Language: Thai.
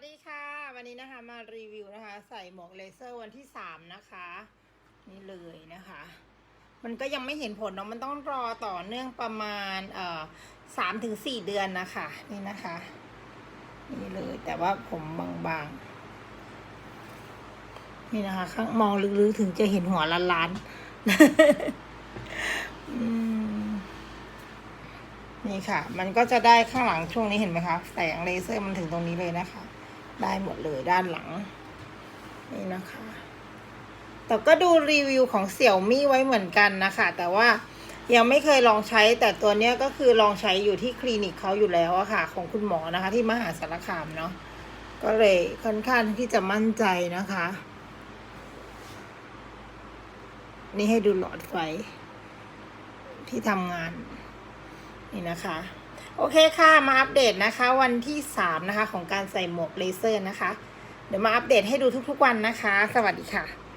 สดีค่ะ วันนี้นะคะมารีวิวนะคะ ใส่หมวกเลเซอร์วันที่สามนะคะ นี่เลยนะคะ มันก็ยังไม่เห็นผลเนาะมันต้องรอต่อเนื่องประมาณเอ่อสามถึงสี่เดือนนะคะ นี่นะคะ นี่เลยแต่ว่าผมบางๆ นี่นะคะ ข้างมองลึกๆถึงจะเห็นหัวล้านๆนี่ค่ะ มันก็จะได้ข้างหลังช่วงนี้เห็นไหมคะแสงเลเซอร์มันถึงตรงนี้เลยนะคะ ได้หมดเลยด้านหลัง นี่นะคะ แต่ก็ดูรีวิวของเสี่ยวมี่ไว้เหมือนกันนะคะ แต่ว่ายังไม่เคยลองใช้ แต่ตัวเนี้ยก็คือลองใช้อยู่ที่คลินิกเขาอยู่แล้วอะค่ะ ของคุณหมอนะคะ ที่มหาสารคามเนาะก็เลยค่อนข้างที่จะมั่นใจนะคะ นี่ให้ดูหลอดไฟที่ทำงาน นี่นะคะ โอเคค่ะ มาอัปเดตนะคะ วันที่สามนะคะ ของการใส่หมวกเลเซอร์นะคะ เดี๋ยวมาอัปเดตให้ดูทุกๆวันนะคะ สวัสดีค่ะ